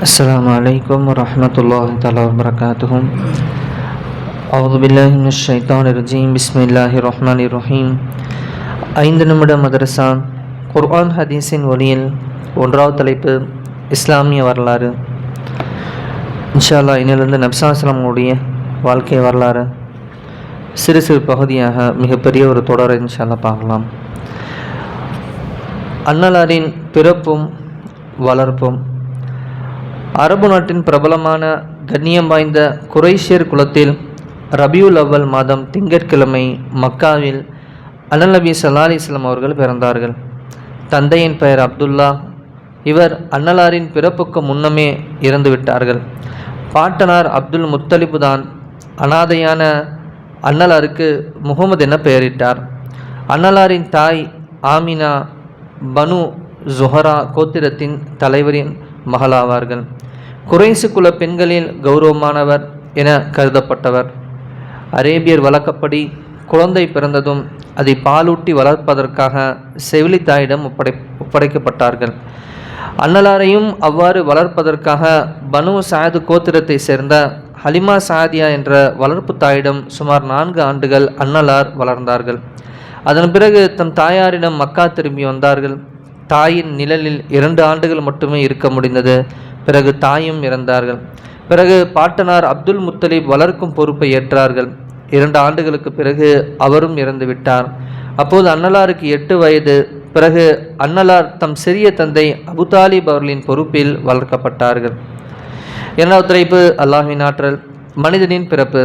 السلام عليكم ورحمة الله تعالى وبركاته أعوذ بالله من الشيطان الرجيم بسم الله الرحمن الرحيم ஐந்து நிமிட மதரசா குர்ஆன் ஹதீஸின் ஒளியில் ஒன்றாவது தலைப்பு இஸ்லாமிய வரலாறு இன்ஷா அல்லாஹ் இன்னிலிருந்து நப்சாஸ்லாமுடைய வாழ்க்கை வரலாறு சிறு சிறு பகுதியாக மிகப்பெரிய ஒரு தொடரை இன்ஷா அல்லாஹ் பார்க்கலாம் அன்னலாரின் பிறப்பும் வளர்ப்பும் அரபு நாட்டின் பிரபலமான கண்ணியம் வாய்ந்த குரேஷியர் குலத்தில் ரபியுல் அவ்வல் மாதம் திங்கட்கிழமை மக்காவில் அனல் நபி சல்லா அலிஸ்லாம் அவர்கள் பிறந்தார்கள். தந்தையின் பெயர் அப்துல்லா. இவர் அன்னலாரின் பிறப்புக்கு முன்னமே இறந்து விட்டார்கள். பாட்டனார் அப்துல் முத்தலிபு தான் அனாதையான அன்னலாருக்கு முகமது என பெயரிட்டார். அன்னலாரின் தாய் ஆமினா பனு ஜொஹரா கோத்திரத்தின் தலைவரின் மகளாவார்கள். குறைசு குல பெண்களில் கௌரவமானவர் என கருதப்பட்டவர். அரேபியர் வழக்கப்படி குழந்தை பிறந்ததும் அதை பாலூட்டி வளர்ப்பதற்காக செவிலி தாயிடம் ஒப்படை ஒப்படைக்கப்பட்டார்கள். அன்னலாரையும் அவ்வாறு வளர்ப்பதற்காக பனு சாயது கோத்திரத்தை சேர்ந்த ஹலிமா சாதியா என்ற வளர்ப்பு தாயிடம் சுமார் நான்கு ஆண்டுகள் அன்னலார் வளர்ந்தார்கள். அதன் பிறகு தன் தாயாரிடம் மக்கா திரும்பி வந்தார்கள். தாயின் நிழலில் இரண்டு ஆண்டுகள் மட்டுமே இருக்க முடிந்தது. பிறகு தாயும் இறந்தார்கள். பிறகு பாட்டனார் அப்துல் முத்தலீப் வளர்க்கும் பொறுப்பை ஏற்றார்கள். இரண்டு ஆண்டுகளுக்கு பிறகு அவரும் இறந்து விட்டார். அப்போது அன்னலாருக்கு எட்டு வயது. பிறகு அன்னலார் தம் சிறிய தந்தை அபுதாலிப் அவர்களின் பொறுப்பில் வளர்க்கப்பட்டார்கள். இரண்டாவது தலைப்பு அல்லாஹின் ஆற்றல். மனிதனின் பிறப்பு.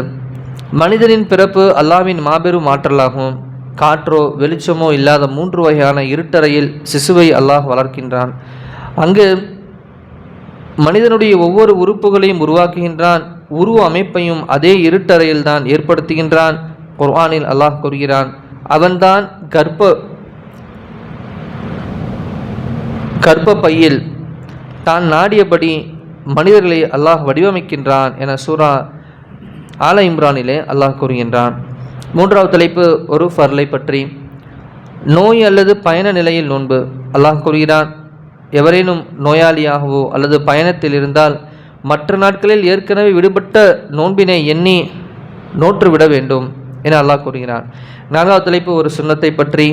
மனிதனின் பிறப்பு அல்லாவின் மாபெரும் ஆற்றலாகும். காற்றோ வெளிச்சமோ இல்லாத மூன்று வகையான இருட்டறையில் சிசுவை அல்லாஹ் வளர்க்கின்றான். அங்கு மனிதனுடைய ஒவ்வொரு உறுப்புகளையும் உருவாக்குகின்றான். உருவ அமைப்பையும் அதே இருட்டறையில் தான் ஏற்படுத்துகின்றான். குர்ஆனில் அல்லாஹ் கூறுகிறான் அவன்தான் கர்ப்ப கர்ப்ப பையில் தான் நாடியபடி மனிதர்களை அல்லாஹ் வடிவமைக்கின்றான் என சூரா ஆல இம்ரானிலே அல்லாஹ் கூறுகின்றான். மூன்றாவது தலைப்பு ஒரு ஃபர்லை பற்றி. நோய் அல்லது பயண நிலையில் நோன்பு அல்லாஹ் கூறுகிறான் எவரேனும் நோயாளியாகவோ அல்லது பயணத்தில் இருந்தால் மற்ற நாட்களில் ஏற்கனவே விடுபட்ட நோன்பினை எண்ணி நோற்று விட வேண்டும் என அல்லாஹ் கூறுகிறான். நான்காவது தலைப்பு ஒரு சுண்ணத்தை பற்றி.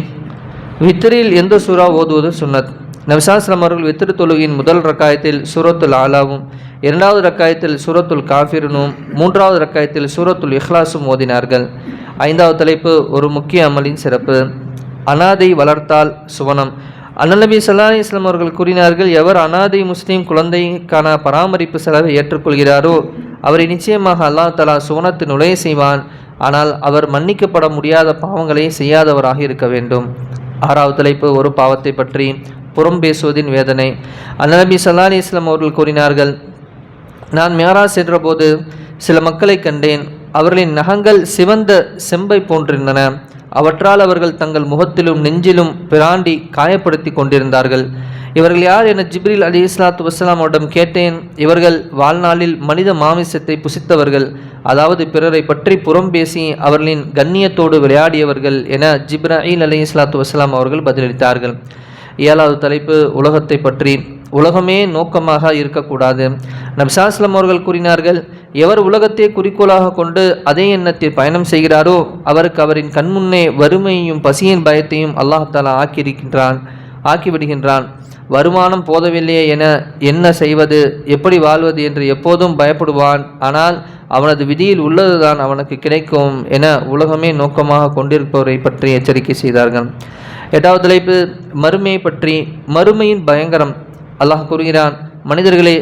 வித்திரில் எந்த சூறா ஓதுவது சுன்னத்? நபிசாஸ்லாம் அவர்கள் வித்திரு தொழுகையின் முதல் ரக்காயத்தில் சூரத்துல் ஆலாவும் இரண்டாவது ரக்காயத்தில் சூரத்துல் காஃபிரனும் மூன்றாவது ரக்காயத்தில் சூரத்துல் இஹ்லாஸும் ஓதினார்கள். ஐந்தாவது தலைப்பு ஒரு முக்கிய அமலின் சிறப்பு. அனாதை வளர்த்தால் சுவனம். அண்ணநபி சல்லா இஸ்லாம் அவர்கள் கூறினார்கள் எவர் அனாதை முஸ்லீம் குழந்தைக்கான பராமரிப்பு செலவை ஏற்றுக்கொள்கிறாரோ அவரை நிச்சயமாக அல்லாஹ் தலா சுவனத்து நுழைய செய்வான். ஆனால் அவர் மன்னிக்கப்பட முடியாத பாவங்களை செய்யாதவராக இருக்க வேண்டும். ஆறாவது தலைப்பு ஒரு பாவத்தை பற்றி புறம் பேசுவதின் வேதனை. அண்ணநபி சல்லா அலி இஸ்லாம் அவர்கள் கூறினார்கள் நான் மேரா சென்றபோது சில மக்களை கண்டேன். அவர்களின் நகங்கள் சிவந்த செம்பை போன்றிருந்தன. அவற்றால் அவர்கள் தங்கள் முகத்திலும் நெஞ்சிலும் பிராண்டி காயப்படுத்தி கொண்டிருந்தார்கள். இவர்கள் யார் என ஜிப்ரில் அலி இஸ்லாத்து வசலாமோடம் கேட்டேன். இவர்கள் வாழ்நாளில் மனித மாமிசத்தை புசித்தவர்கள். அதாவது பிறரை பற்றி புறம் பேசி அவர்களின் கண்ணியத்தோடு விளையாடியவர்கள் என ஜிப்ராயில் அலி இஸ்லாத்து வசலாம் அவர்கள் பதிலளித்தார்கள். ஏழாவது தலைப்பு உலகத்தை பற்றி. உலகமே நோக்கமாக இருக்கக்கூடாது. நபிசாஸ்லம் அவர்கள் கூறினார்கள் எவர் உலகத்தை குறிக்கோளாக கொண்டு அதே எண்ணத்தில் பயணம் செய்கிறாரோ அவருக்கு அவரின் கண்முன்னே வறுமையையும் பசியின் பயத்தையும் அல்லாஹாலா ஆக்கியிருக்கின்றான் ஆக்கிவிடுகின்றான். வருமானம் போதவில்லையே என என்ன செய்வது எப்படி வாழ்வது என்று எப்போதும் பயப்படுவான். ஆனால் அவனது விதியில் உள்ளதுதான் அவனுக்கு கிடைக்கும் என உலகமே நோக்கமாக கொண்டிருப்பவரை பற்றி எச்சரிக்கை செய்தார்கள். எட்டாவது தலைப்பு மறுமையை பற்றி மறுமையின் பயங்கரம். அல்லாஹ் கூறுகிறான் மனிதர்களே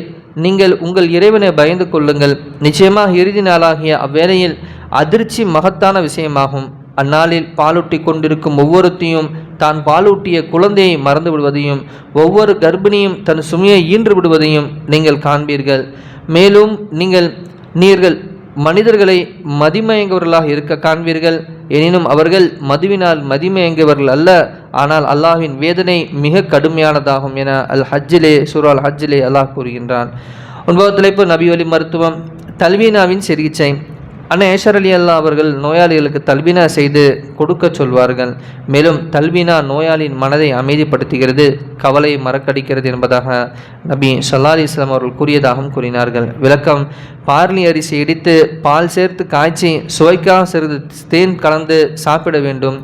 நீங்கள் உங்கள் இறைவனை பயந்து கொள்ளுங்கள். நிச்சயமாக இறுதி நாளாகிய அவ்வேளையில் அதிர்ச்சி மகத்தான விஷயமாகும். அந்நாளில் பாலூட்டி கொண்டிருக்கும் ஒவ்வொருத்தையும் தான் பாலூட்டிய குழந்தையை மறந்து விடுவதையும் ஒவ்வொரு கர்ப்பிணியும் தன் சுமையை ஈன்று விடுவதையும் நீங்கள் காண்பீர்கள். மேலும் நீங்கள் நீர்கள் மனிதர்களை மதிமயங்கவர்களாக இருக்க காண்பீர்கள். எனினும் அவர்கள் மதுவினால் மதிமயங்கவர்கள் அல்ல. ஆனால் அல்லாஹின் வேதனை மிக கடுமையானதாகும் என அல் ஹஜ்ஜிலே சூரால் ஹஜ்ஜிலே அல்லாஹ் கூறுகின்றான். ஒன்பது தலைப்பு நபி ஒலி மருத்துவம். தல்வீனாவின் சிகிச்சை. அண்ணன் ஏஷர் அலி அல்லா அவர்கள் நோயாளிகளுக்கு தல்வினா செய்து கொடுக்க சொல்வார்கள். மேலும் தல்வினா நோயாளியின் மனதை அமைதிப்படுத்துகிறது கவலை மறக்கடிக்கிறது என்பதாக நபி சல்லா அலி இஸ்லாம் அவர்கள் கூறியதாகவும் கூறினார்கள். விளக்கம் பார்லி அரிசி இடித்து பால் சேர்த்து காய்ச்சி சுவைக்காக சிறிது தேன் கலந்து சாப்பிட வேண்டும்.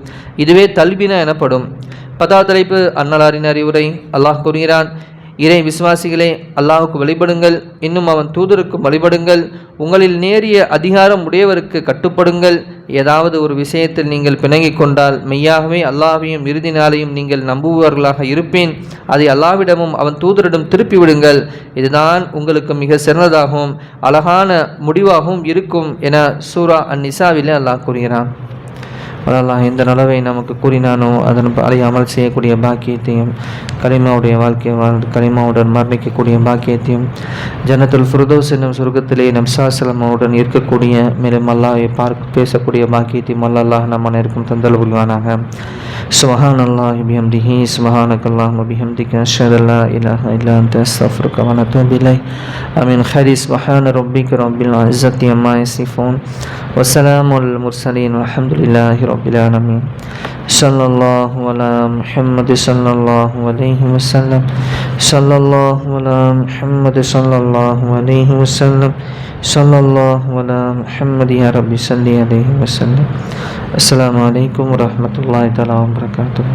இதுவே தல்வினா எனப்படும். பத்தாவது தலைப்பு அன்னலாரின் அறிவுரை. அல்லாஹ் கூறுகிறான் இறை விசுவாசிகளே அல்லாஹுக்கு வழிபடுங்கள். இன்னும் அவன் தூதருக்கும் வழிபடுங்கள். உங்களில் நேரிய அதிகாரம் உடையவருக்கு கட்டுப்படுங்கள். ஏதாவது ஒரு விஷயத்தில் நீங்கள் பிணங்கிக் கொண்டால் மெய்யாகவே அல்லாஹையும் இறுதி நாளையும் நீங்கள் நம்புபவர்களாக இருப்பேன். அதை அல்லாவிடமும் அவன் தூதரிடம் திருப்பி விடுங்கள். இதுதான் உங்களுக்கு மிக சிறந்ததாகவும் அழகான முடிவாகவும் இருக்கும் என சூரா அந்நிசாவிலே அல்லாஹ் கூறுகிறான். அல்லாஹ் எந்த நலவை நமக்கு கூறினானோ அதன் அதை அமல் செய்யக்கூடிய பாக்கியத்தையும் கலிமாவுடைய வாழ்க்கையை வாழ்ந்து கலிமாவுடன் மரணிக்கக்கூடிய பாக்கியத்தையும் ஜனத்துல் ஃபுருதோஸ் என்னும் சுருக்கத்திலே நம்சாசலமாவுடன் இருக்கக்கூடிய மேலும் அல்லாவை பார்க்க பேசக்கூடிய பாக்கியத்தையும் அல்லாஹ் நம்ம நெருக்கும் தந்தல் புரிவானாக سبحان الله بحمده سبحانك اللهم وبحمدك أشهد أن لا إله إلا أنت أستغفرك ونتوب إليك آمين خير سبحان ربك رب العزة عما يصفون وسلام على المرسلين والحمد لله رب العالمين. صلى الله على محمد صلى الله عليه وسلم. صلى الله على محمد صلى الله عليه وسلم. صلى الله على محمد يا رب صل عليه وسلم. السلام عليكم ورحمة الله تعالى وبركاته.